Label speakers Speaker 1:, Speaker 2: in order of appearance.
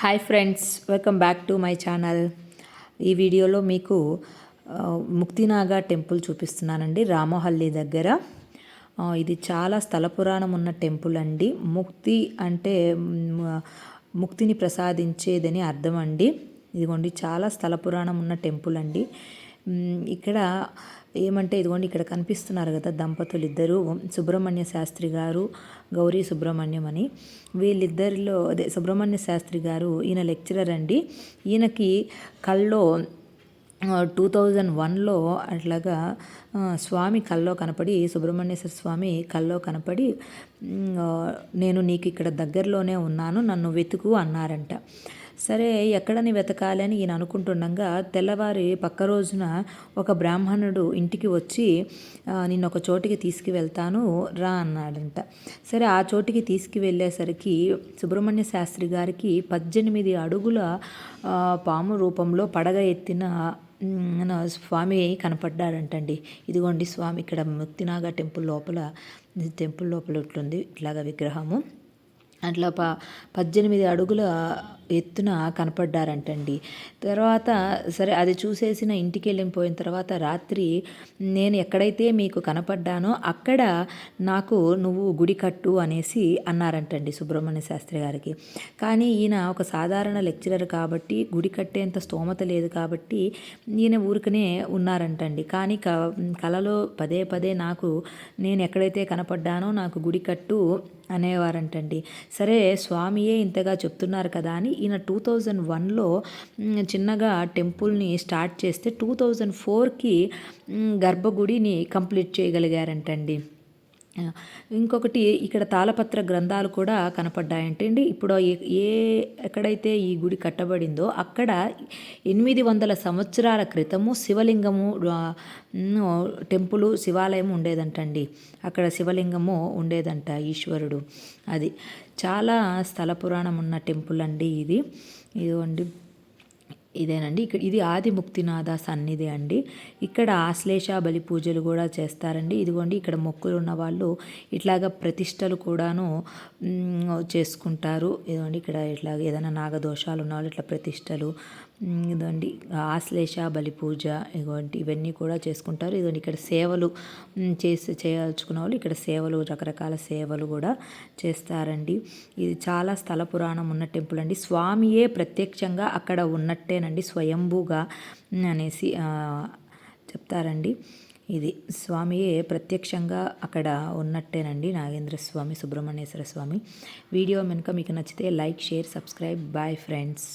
Speaker 1: Hi friends welcome back to my channel ఈ వీడియోలో మీకు ముక్తినాగ ముక్తినాగా టెంపుల్ చూపిస్తున్నానండి రామహల్లి దగ్గర. ఇది చాలా స్థల పురాణం ఉన్న టెంపుల్ అండి. ముక్తి అంటే ముక్తిని ప్రసాదించేదని అర్థం అండి. ఇదిగోండి చాలా స్థల పురాణం ఉన్న టెంపుల్ అండి. ఇక్కడ ఏమంటే ఇదిగోండి ఇక్కడ కనిపిస్తున్నారు కదా దంపతులు ఇద్దరు సుబ్రహ్మణ్య శాస్త్రి గారు గౌరీ సుబ్రహ్మణ్యం అని. వీళ్ళిద్దరిలో అదే సుబ్రహ్మణ్య శాస్త్రి గారు ఈయన లెక్చరర్ అండి. ఈయనకి కళ్ళలో టూ థౌజండ్ వన్లో అట్లాగా స్వామి కల్లో కనపడి సుబ్రహ్మణ్యేశ్వర స్వామి కల్లో కనపడి నేను నీకు ఇక్కడ దగ్గరలోనే ఉన్నాను నన్ను వెతుకు అన్నారంట. సరే ఎక్కడని వెతకాలి అని ఈయన అనుకుంటుండగా తెల్లవారి పక్క రోజున ఒక బ్రాహ్మణుడు ఇంటికి వచ్చి నిన్న ఒక చోటికి తీసుకువెళ్తాను రా అన్నాడంట. సరే ఆ చోటికి తీసుకువెళ్ళేసరికి సుబ్రహ్మణ్య శాస్త్రి గారికి పద్దెనిమిది అడుగుల పాము రూపంలో పడగ ఎత్తిన స్వామి కనపడ్డాడంటండి. ఇదిగోండి స్వామి ఇక్కడ ముక్తినాగ టెంపుల్ లోపల టెంపుల్ లోపల ఉంటుంది ఇట్లాగా విగ్రహము. అట్లా ప పద్దెనిమిది అడుగుల ఎత్తున కనపడ్డారంటండి. తర్వాత సరే అది చూసేసిన ఇంటికి వెళ్ళిపోయిన తర్వాత రాత్రి నేను ఎక్కడైతే మీకు కనపడ్డానో అక్కడ నాకు నువ్వు గుడి కట్టు అనేసి అన్నారంటండి సుబ్రహ్మణ్య శాస్త్రి గారికి. కానీ ఈయన ఒక సాధారణ లెక్చరర్ కాబట్టి గుడి కట్టేంత స్తోమత లేదు కాబట్టి ఈయన ఊరికనే ఉన్నారంటండి. కానీ క కలలో పదే పదే నాకు నేను ఎక్కడైతే కనపడ్డానో నాకు గుడి కట్టు అనేవారంటండి. సరే స్వామియే ఇంతగా చెప్తున్నారు కదా అని ఈయన టూ థౌజండ్ వన్లో చిన్నగా టెంపుల్ని స్టార్ట్ చేస్తే టూ థౌజండ్ ఫోర్కి గర్భగుడిని కంప్లీట్ చేయగలిగారంటండి. ఇంకొకటి ఇక్కడ తాళపత్ర గ్రంథాలు కూడా కనపడ్డాయంటండి. ఇప్పుడు ఏ- ఏ ఎక్కడైతే ఈ గుడి కట్టబడిందో అక్కడ ఎనిమిది వందల సంవత్సరాల క్రితము శివలింగము టెంపుల్ శివాలయం ఉండేదంటండి. అక్కడ శివలింగము ఉండేదంట ఈశ్వరుడు. అది చాలా స్థల పురాణం ఉన్న టెంపుల్ అండి ఇది. ఇదిగోండి. ఇదేనండి. ఇక్కడ ఇది ఆది ముక్తినాథ సన్నిధి అండి. ఇక్కడ ఆశ్లేష బలి పూజలు కూడా చేస్తారండి. ఇదిగోండి ఇక్కడ మొక్కులు ఉన్న వాళ్ళు ఇట్లాగ ప్రతిష్టలు కూడాను చేసుకుంటారు. ఇదిగోండి ఇక్కడ ఇట్లా ఏదైనా నాగదోషాలు ఉన్న వాళ్ళు ఇట్లా ప్రతిష్టలు ఇదండి. ఆశ్లేష బలి పూజ ఇదిగోండి ఇవన్నీ కూడా చేసుకుంటారు. ఇదండి ఇక్కడ సేవలు చేసి చేయాల్చుకున్న వాళ్ళు ఇక్కడ సేవలు రకరకాల సేవలు కూడా చేస్తారండి. ఇది చాలా స్థల పురాణం ఉన్న టెంపుల్ అండి. స్వామియే ప్రత్యక్షంగా అక్కడ ఉన్నట్టేనండి. స్వయంభూగా అనేసి చెప్తారండి. ఇది స్వామియే ప్రత్యక్షంగా అక్కడ ఉన్నట్టేనండి. నాగేంద్ర స్వామి సుబ్రహ్మణ్యేశ్వర స్వామి. వీడియో కనుక మీకు నచ్చితే like share subscribe. Bye friends